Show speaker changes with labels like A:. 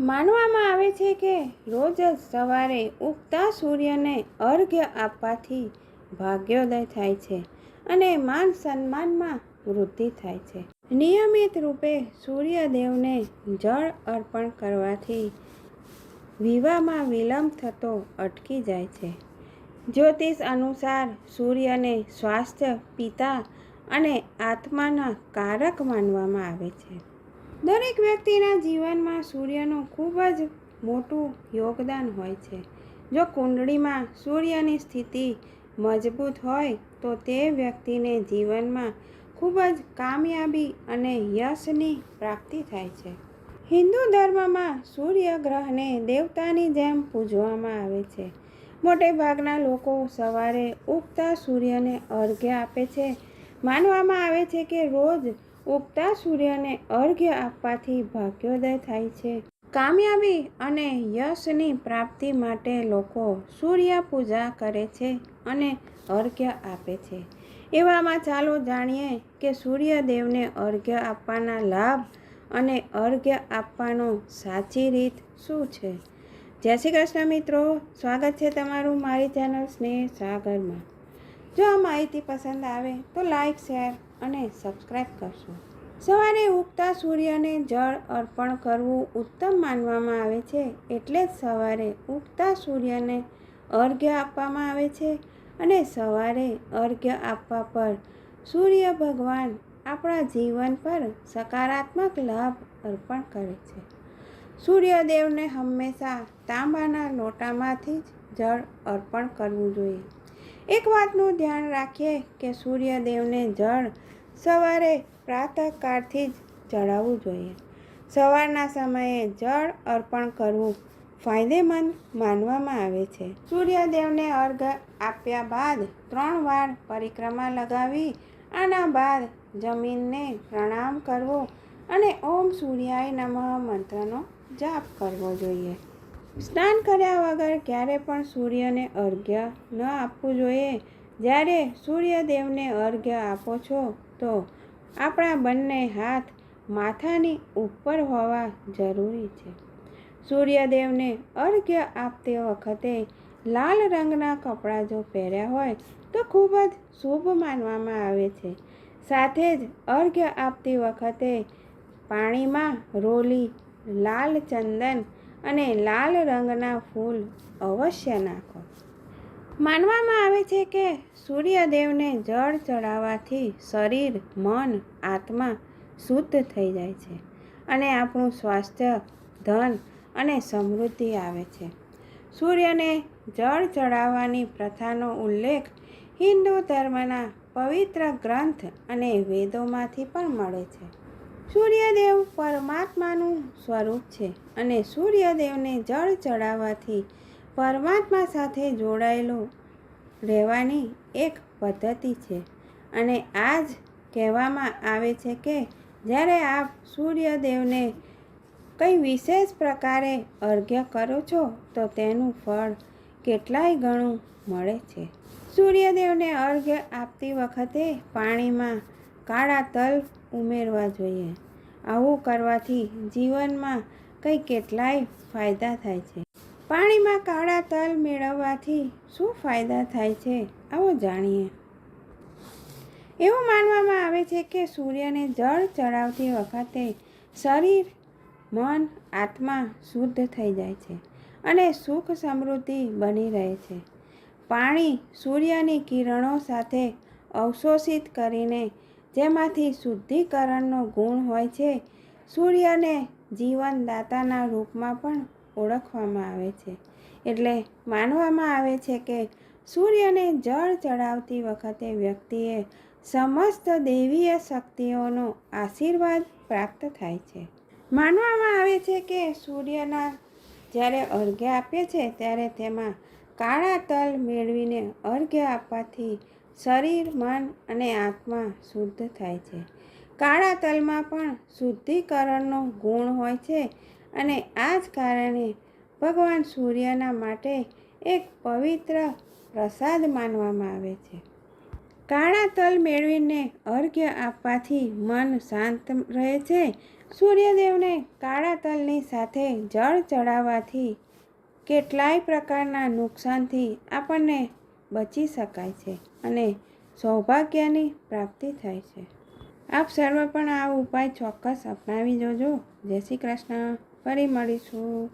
A: માનવામાં આવે છે કે રોજ જ સવારે ઉગતા સૂર્યને અર્ઘ્ય આપવાથી ભાગ્યોદય થાય છે અને માન સન્માનમાં વૃદ્ધિ થાય છે. નિયમિત રૂપે સૂર્યદેવને જળ અર્પણ કરવાથી વિવાહમાં વિલંબ થતો અટકી જાય છે. જ્યોતિષ અનુસાર સૂર્યને સ્વાસ્થ્ય, પિતા અને આત્માના કારક માનવામાં આવે છે. દરેક વ્યક્તિના જીવનમાં સૂર્યનું ખૂબ જ મોટું યોગદાન હોય છે. જો કુંડળીમાં સૂર્યની સ્થિતિ મજબૂત હોય, તો તે વ્યક્તિને જીવનમાં ખૂબ જ કામયાબી અને યશની પ્રાપ્તિ થાય છે. હિન્દુ ધર્મમાં સૂર્ય ગ્રહને દેવતાની જેમ પૂજવામાં આવે છે. મોટે ભાગના લોકો સવારે ઉગતા સૂર્યને અર્ઘ્ય આપે છે. માનવામાં આવે છે કે રોજ ઉગતા સૂર્યને અર્ઘ્ય આપવાથી ભાગ્યોદય થાય છે. કામયાબી અને યશની પ્રાપ્તિ માટે લોકો સૂર્ય પૂજા કરે છે અને અર્ઘ્ય આપે છે. એવામાં ચાલો જાણીએ કે સૂર્યદેવને અર્ઘ્ય આપવાના લાભ અને અર્ઘ્ય આપવાનો સાચી રીત શું છે? જય શ્રી કૃષ્ણ મિત્રો, સ્વાગત છે તમારું મારી ચેનલ સ્નેહ સાગરમાં. જો આ માહિતી પસંદ આવે તો લાઈક, શેર અને સબસ્ક્રાઈબ કરશો. સવારે ઉગતા સૂર્યને જળ અર્પણ કરવું ઉત્તમ માનવામાં આવે છે એટલે જ સવારે ઉગતા સૂર્યને અર્ઘ્ય આપવામાં આવે છે અને સવારે અર્ઘ્ય આપવા પર સૂર્ય ભગવાન આપણા જીવન પર સકારાત્મક લાભ અર્પણ કરે છે. સૂર્યદેવને હંમેશા તાંબાના લોટામાંથી જ જળ અર્પણ કરવું જોઈએ. એક વાતનું ધ્યાન રાખીએ કે સૂર્યદેવને જળ સવારે પ્રાતઃકાળથી જ ચડાવવું જોઈએ. સવારના સમયે જળ અર્પણ કરવું ફાયદેમંદ માનવામાં આવે છે. સૂર્યદેવને અર્ઘ આપ્યા બાદ ત્રણ વાર પરિક્રમા લગાવી, આના બાદ જમીનને પ્રણામ કરવો અને ઓમ સૂર્યાય નમઃ મંત્રનો જાપ કરવો જોઈએ. સ્નાન કર્યા વગર ક્યારે પણ સૂર્યને અર્ઘ્ય ન આપવું જોઈએ. જ્યારે સૂર્યદેવને અર્ઘ્ય આપો છો, તો આપણા બંને હાથ માથાની ઉપર હોવા જરૂરી છે. સૂર્યદેવને અર્ઘ્ય આપતી વખતે લાલ રંગના કપડાં જો પહેર્યા હોય, તો ખૂબ જ શુભ માનવામાં આવે છે. સાથે જ અર્ઘ્ય આપતી વખતે પાણીમાં રોલી લાલ ચંદન અને લાલ રંગના ફૂલ અવશ્ય નાખો. માનવામાં આવે છે કે સૂર્યદેવને જળ ચડાવવાથી શરીર, મન, આત્મા શુદ્ધ થઈ જાય છે અને આપણું સ્વાસ્થ્ય, ધન અને સમૃદ્ધિ આવે છે. સૂર્યને જળ ચડાવવાની પ્રથાનો ઉલ્લેખ હિન્દુ ધર્મના પવિત્ર ગ્રંથ અને વેદોમાંથી પણ મળે છે. સૂર્યદેવ પરમાત્માનું સ્વરૂપ છે અને સૂર્યદેવને જળ ચડાવવાથી પરમાત્મા સાથે જોડાયેલું રહેવાની એક પદ્ધતિ છે. અને આ જ કહેવામાં આવે છે કે જ્યારે આપ સૂર્યદેવને કંઈ વિશેષ પ્રકારે અર્ઘ્ય કરો છો, તો તેનું ફળ કેટલાય ગણું મળે છે. સૂર્યદેવને અર્ઘ્ય આપતી વખતે પાણીમાં કાળા તલ ઉમેરવા જોઈએ. આવું કરવાથી જીવનમાં કંઈ કેટલાય ફાયદા થાય છે. પાણીમાં કાળા તલ મેળવવાથી શું ફાયદા થાય છે? આવો જાણીએ. એવું માનવામાં આવે છે કે સૂર્યને જળ ચડાવતી વખતે શરીર, મન, આત્મા શુદ્ધ થઈ જાય છે અને સુખ સમૃદ્ધિ બની રહે છે. પાણી સૂર્યની કિરણો સાથે અવશોષિત કરીને જેમાંથી શુદ્ધિકરણનો ગુણ હોય છે, સૂર્યને જીવનદાતાના રૂપમાં પણ ઓળખવામાં આવે છે. એટલે માનવામાં આવે છે કે સૂર્યને જળ ચડાવતી વખતે વ્યક્તિએ સમસ્ત દેવીય શક્તિઓનો આશીર્વાદ પ્રાપ્ત થાય છે. માનવામાં આવે છે કે સૂર્યના જ્યારે અર્ઘ્ય આપે છે, ત્યારે તેમાં કાળા તલ મેળવીને અર્ઘ્ય આપવાથી શરીર, મન અને આત્મા શુદ્ધ થાય છે. કાળા તલમાં પણ શુદ્ધિકરણનો ગુણ હોય છે અને આ જ કારણે ભગવાન સૂર્યના માટે એક પવિત્ર પ્રસાદ માનવામાં આવે છે. કાળા તલ મેળવીને અર્ઘ્ય આપવાથી મન શાંત રહે છે. સૂર્યદેવને કાળા તલની સાથે જળ ચડાવવાથી કેટલાય પ્રકારના નુકસાનથી આપણને બચી શકાય છે અને સૌભાગ્યની પ્રાપ્તિ થાય છે. આપ સર્વ પણ આ ઉપાય ચોક્કસ અપનાવી જોજો. જય શ્રી કૃષ્ણ. ફરી મળીશું.